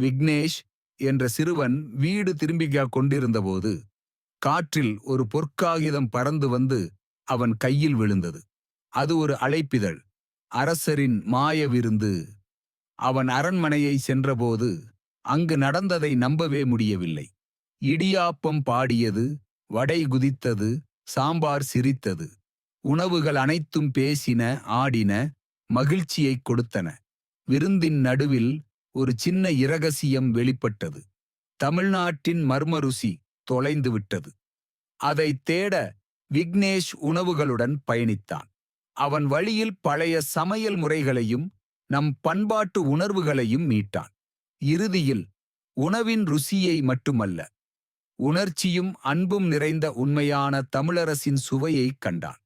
விக்னேஷ் என்ற சிறுவன் வீடு திரும்பிக் கொண்டிருந்தபோது காற்றில் ஒரு பொற்காகிதம் பறந்து வந்து அவன் கையில் விழுந்தது. அது ஒரு அழைப்பிதழ். அரசரின் மாய விருந்து. அவன் அரண்மனையை சென்றபோது அங்கு நடந்ததை நம்பவே முடியவில்லை. இடியாப்பம் பாடியது வடை குதித்தது சாம்பார் சிரித்தது. உணவுகள் அனைத்தும் பேசின ஆடின மகிழ்ச்சியைக் கொடுத்தன. விருந்தின் நடுவில் ஒரு சின்ன இரகசியம் வெளிப்பட்டது. தமிழ்நாட்டின் மர்மருசி தொலைந்து விட்டது. அதை தேட விக்னேஷ் உணவுகளுடன் பயணித்தான். அவன் வழியில் பழைய சமையல் முறைகளையும் நம் பண்பாட்டு உணர்வுகளையும் மீட்டான். இறுதியில் உணவின் ருசியை மட்டுமல்ல உணர்ச்சியும் அன்பும் நிறைந்த உண்மையான தமிழரசின் சுவையைக் கண்டான்.